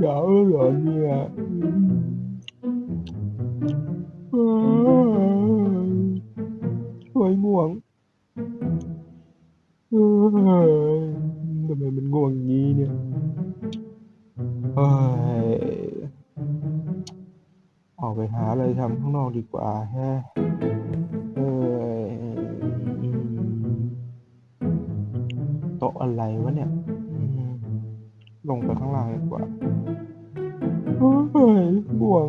อยากเหรอเนี่ยโอ้ยง่วงเอ้ยทำไมมันง่วงอย่าเนี่ยเฮ้ยออกไปหาอะไรทำข้างนอกดีกว่าแฮะเอ้ยโต๊ะอะไรวะเนี่ยลงไปข้างล่างดีกว่าเฮ้ยง่วง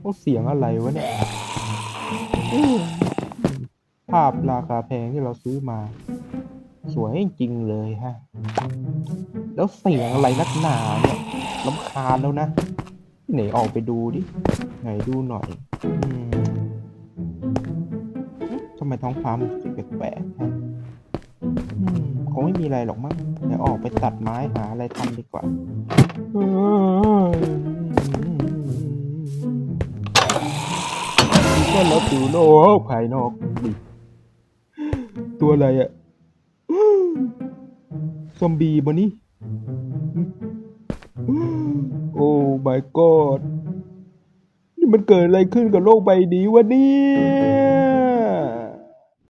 โอ้เสียงอะไรวะเนี่ยภาพราคาแพงที่เราซื้อมา สวยจริงเลยฮะ แล้วเสียงอะไรนักหนาเนี่ยลำคาญแล้วนะ ไหนออกไปดูดิ ไหนดูหน่อยอทำไมท้องฟ้ามันสีแปลกๆฮะอืมคงไม่มีอะไรหรอกมั้งเดี๋ยวออกไปตัดไม้หาอะไรทำดีกว่าก็แล้วสู่โลกภายนอกดิตัวอะไรอะซอมบี้บะนี่โอ้ my กอดนี่มันเกิดอะไรขึ้นกับโลกใบนี้วะเนี่ย